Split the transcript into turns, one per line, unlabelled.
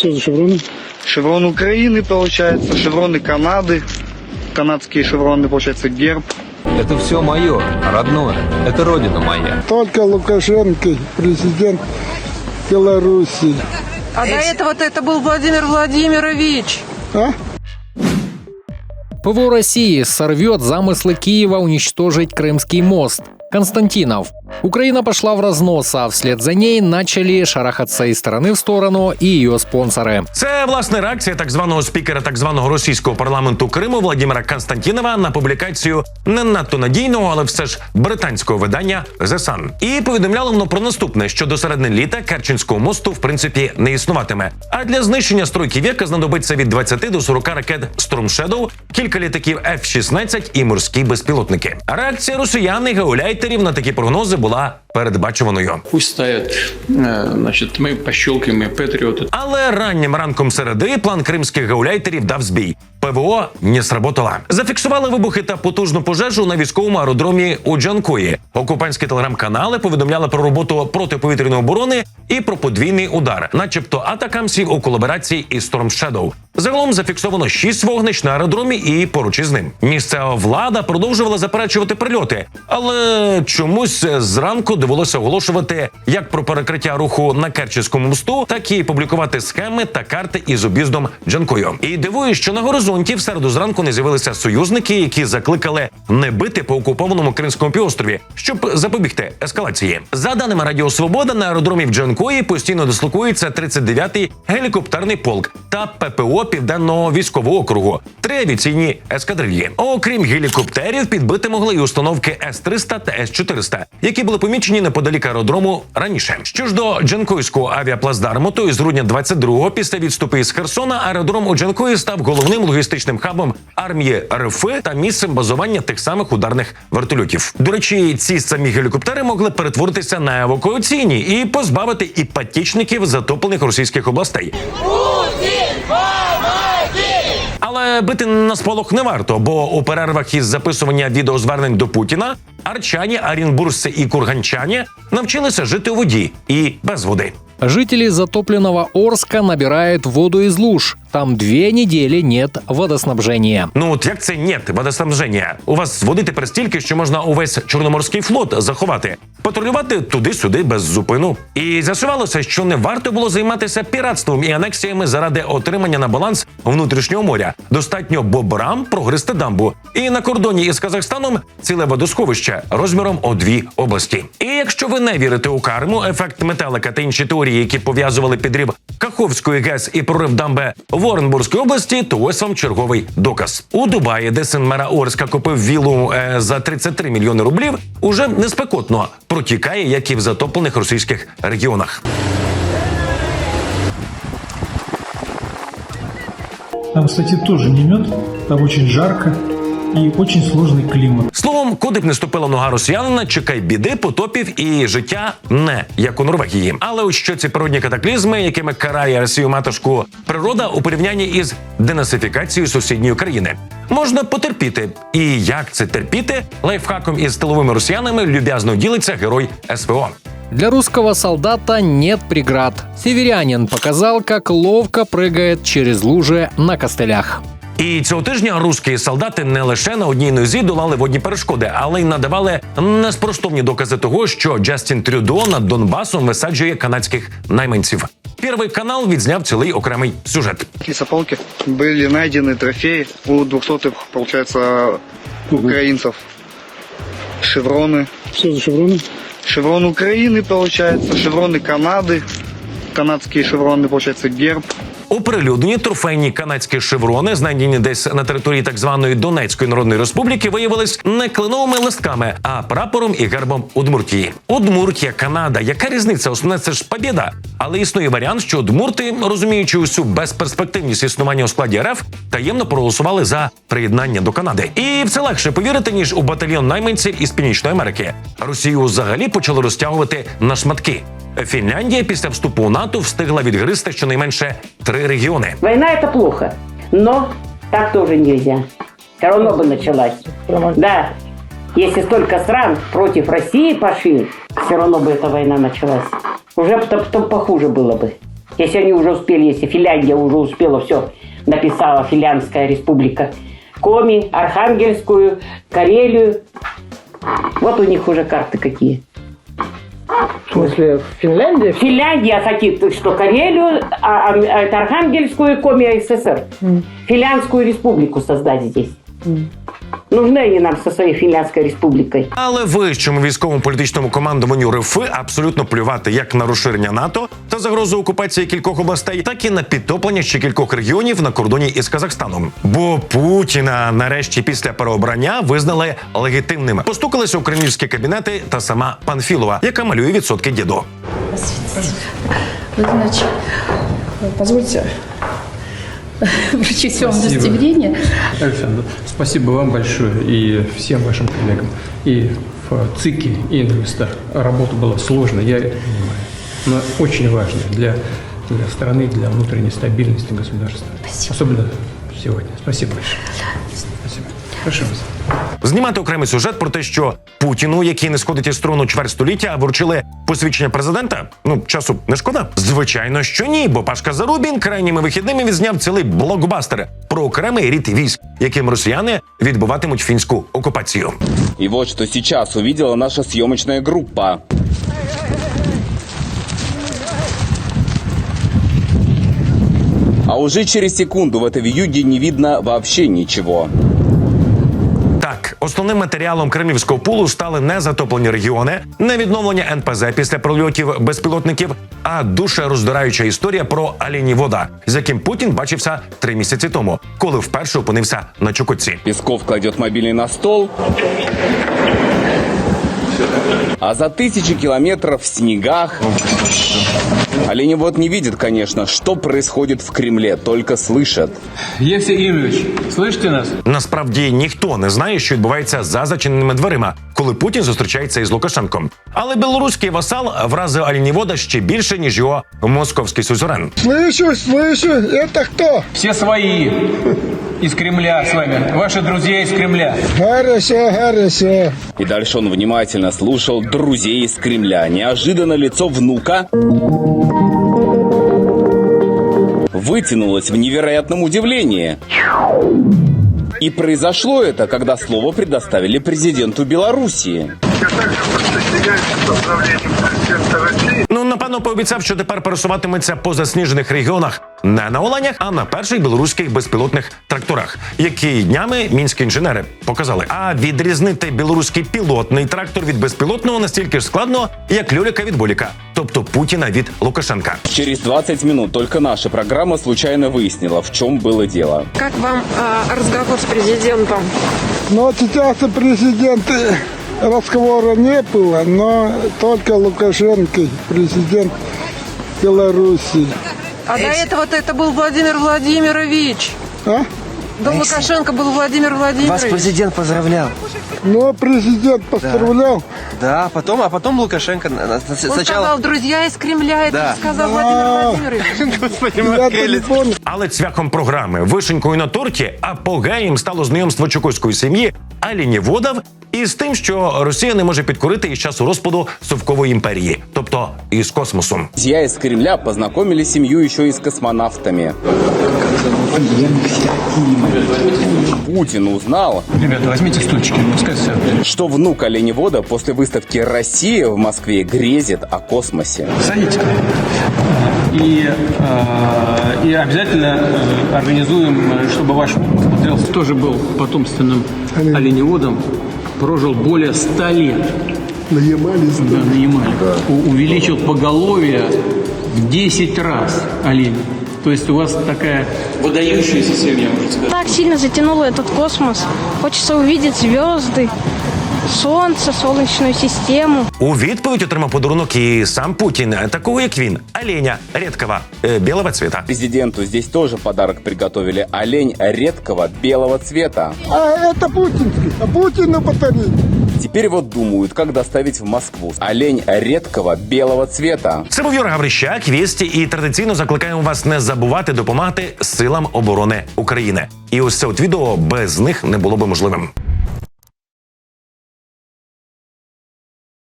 Что за шевроны?
Шеврон Украины, получается, шевроны Канады, канадские шевроны, получается, герб.
Это все мое, родное. Это родина моя.
Только Лукашенко, президент Белоруссии.
А до этого-то это был Владимир Владимирович.
А?
ПВО России сорвет замыслы Киева уничтожить Крымский мост. Константинов. Украина пошла в разнос, а вслед за ней начали шарахаться из стороны в сторону и ее спонсоры.
Це власне реакція так званого спікера так званого російського парламенту Криму Владимира Константінова на публікацію не надто надійного, але все ж британського видання The Sun. І повідомляло воно про наступне: що до середини літа Керченського мосту в принципі не існуватиме. А для знищення стройки віка знадобиться від 20 до 40 ракет Storm Shadow, кілька літаків F-16 і морські безпілотники. Реакція росіян і геоляйтерів на такі прогнози була передбачуваною.
Пусть ставят, э, значит, мы пощелкаем и патриоты.
Але раннім ранком середи план кримських гауляйтерів дав збій. ПВО не сработала. Зафіксували вибухи та потужну пожежу на військовому аеродромі у Джанкої. Окупантські телеграм-канали повідомляли про роботу протиповітряної оборони і про подвійний удар, начебто атакамсів у колаборації із Storm Shadow. Загалом зафіксовано шість вогнищ на аеродромі і поруч із ним. Місцева влада продовжувала заперечувати прильоти, але чомусь зранку довелося оголошувати як про перекриття руху на Керченському мосту, так і публікувати схеми та карти із об'їздом Джанкою. І дивує, що на горизонті в середу зранку не з'явилися союзники, які закликали не бити по окупованому Кримському півострові, щоб запобігти ескалації. За даними Радіо Свобода, на аеродромі в Джанкої постійно дислокується 39-й гелікоптерний полк та ППО Південного військового округу, три авіаційні ескадрильї. Окрім гелікоптерів, підбити могли і установки С-300 та С-400, які були помічені неподалік аеродрому раніше. Що ж до Джанкойського авіаплацдарму, то із грудня 22-го, після відступу із Херсона, аеродром у Джанкої став головним логістичним хабом армії РФ та місцем базування тих самих ударних вертольотів. До речі, ці самі гелікоптери могли перетворитися на евакуаційні і позбавити іпатічників затоплених російських областей. Але бити на сполох не варто, бо у перервах із записування відеозвернень до Путіна арчані, арінбурси і курганчані навчилися жити у воді і без води.
Жители затопленного Орска набирают воду из луж. Там две недели нет водоснабжения.
Ну от як це нет водоснабження? У вас води тепер стільки, що можна увесь чорноморський флот заховати, патрулювати туди-сюди без зупину. І з'ясувалося, що не варто було займатися піратством і анексіями заради отримання на баланс внутрішнього моря. Достатньо бобрам прогристи дамбу. І на кордоні із Казахстаном ціле водосховище розміром у дві області. І якщо ви не вірите у карму, ефект метелика та інші теорії, які пов'язували підрив Каховської ГЕС і прорив дамби в Оренбурзькій області, то ось вам черговий доказ. У Дубаї, де син мера Орська купив вілу е, за 33 мільйони рублів, уже не спекотно протікає, як і в затоплених російських регіонах.
Там, кстати, тоже не мед, там очень жарко и очень сложный климат.
Словом, куди б не ступила нога росіянина, чекай біди, потопів і життя не як у Норвегії. Але ось що ці природні катаклізми, якими карає Росію матушку природа у порівнянні із денацифікацією сусідньої країни. Можна потерпіти. І як це терпіти? Лайфхаком із тиловими росіянами люб'язно ділиться герой СВО.
Для русского солдата нет преград. Северянин показал, как ловко прыгает через лужи на костылях.
І цього тижня русські солдати не лише на одній нозі долали водні перешкоди, але й надавали неспростовні докази того, що Джастін Трюдо над Донбасом висаджує канадських найманців. Перший канал відзняв цілий окремий сюжет.
Лесополки были найдены трофеи у 200-х, получается, украинцев. Шевроны.
Что за шевроны?
Шеврон Украины, получается, шевроны Канады, канадские шевроны, получается, герб.
Оприлюднені трофейні канадські шеврони, знайдені десь на території так званої Донецької народної республіки, виявились не кленовими листками, а прапором і гербом Удмуртії. Удмуртія, Канада. Яка різниця? Основне це ж побєда. Але існує варіант, що удмурти, розуміючи усю безперспективність існування у складі РФ, таємно проголосували за приєднання до Канади. І в це легше повірити ніж у батальйон найманців із Північної Америки. Росію взагалі почали розтягувати на шматки. Фінляндія після вступу у НАТО встигла відгризти щонайменше три регіони.
Война это плохо, но так тоже нельзя. Все равно бы началась. Да, если столько стран против России пошли, все равно бы эта война началась. Уже похуже было бы. Если они уже успели, если Финляндия уже успела, все, написала Финляндская республика. Коми, Архангельскую, Карелию. Вот у них уже карты какие.
В смысле, Финляндия?
Финляндия хотит, что Карелию, а, а, это Архангельскую, Коми СССР. Финляндскую республику создать здесь. Нужны они нам со своей Финляндской республикой.
Але вищому військовому політичному командуванню РФ абсолютно плювати як на розширення НАТО та загрозу окупації кількох областей, так і на підтоплення ще кількох регіонів на кордоні із Казахстаном. Бо Путіна нарешті після переобрання визнали легітимними. Постукалися у кремлівські кабінети та сама Панфілова, яка малює відсотки діду.
Значит, позвольте
Спасибо.
удостоверение.
Александр, спасибо вам большое и всем вашим коллегам. И в ЦИКе, и на местах работа была сложная, я это понимаю. Но очень важная для, для страны, для внутренней стабильности государства. Особенно сегодня. Спасибо большое. Спасибо. Прошу вас.
Знімати окремий сюжет про те, що Путіну, який не сходить із трону чверть століття, вручили посвідчення президента. Ну часу не шкода? Звичайно, що ні, бо Пашка Зарубін крайніми вихідними відзняв цілий блокбастер про окремий рід військ, яким росіяни відбуватимуть фінську окупацію.
И вот что сейчас увидела наша съемочная группа. А уже через секунду в этой вьюге не видно вообще ничего.
Основним матеріалом кремлівського пулу стали не затоплені регіони, не відновлення НПЗ після прольотів безпілотників, а душероздираюча історія про Вода, з яким Путін бачився три місяці тому, коли вперше опинився на Чукотці.
Песков кладет мобильный на стол. А за тысячи километров в снегах... Оленевод не видит, конечно, что происходит в Кремле, только слышит.
Евсей Юрьевич, слышите нас?
Насправді ніхто не знає, що відбувається за зачиненими дверима, коли Путін зустрічається із Лукашенком. Але білоруський васал вразив Алінівода ще більше ніж його московський сюзерен.
Слышу, слышу, это кто?
Все свои Из Кремля с вами. Ваши друзья из Кремля.
Хорошо, хорошо.
И дальше он внимательно слушал друзей из Кремля. Неожиданно лицо внука вытянулось в невероятном удивлении. И произошло это, когда слово предоставили президенту Белоруссии.
Ну напевно пообіцяв, що тепер пересуватиметься по засніжених регіонах не на оленях, а на перших білоруських безпілотних тракторах, які днями мінські інженери показали. А відрізнити білоруський пілотний трактор від безпілотного настільки ж складно, як люліка від боліка, тобто Путіна від Лукашенка.
Через 20 минут только наша программа случайно выяснила, в чем было дело.
Как вам а, разговор с президентом?
Но сейчас президент э, разговора не было, но только Лукашенко, президент Беларуси.
А до этого-то это был Владимир Владимирович.
А?
До Лукашенко был Владимир Владимирович.
президент поздравлял.
Но президент поздравлял.
Да, потом, а потом Лукашенко на- на-
Он
сначала...
сказал, друзья из Кремля, это
Да.
же сказал
Да.
Владимир Владимирович.
Господи,
Я-то не помню.
Але цвяхом програми вишенькою на торті апогеєм стало знайомство чукотської сім'ї Аліні Водав із тим, що Росія не може підкорити із часу розпаду совкової імперії, тобто із космосу.
Друзья из Кремля познакомили семью еще и с космонавтами. Путин узнал,
Ребята, возьмите стульчики, пускай
что внук оленевода после выставки «Россия» в Москве грезит о космосе.
Садитесь. И, э, и обязательно э, организуем, э, чтобы ваш смотрел, тоже был потомственным оленеводом, прожил более 100 лет.
Наемались.
Да, на Ямале. У- увеличил поголовье в 10 раз олень. То есть у вас такая выдающаяся семья, можно сказать.
Так сильно затянуло этот космос. Хочется увидеть звезды, солнце, солнечную систему.
У відповідь отримав подарунок і сам Путін, такого як він, оленя рідкого е, білого цвіта.
Президенту здесь тоже подарок приготовили. Олень редкого белого цвета.
А это путинский. А Путину подарили.
Теперь вот думают, как доставить в Москву. Олень редкого белого цвета.
Це був Юра Гаврищак, вісті, і традиційно закликаємо вас не забувати допомагати силам оборони України. І ось це от відео без них не було би можливим.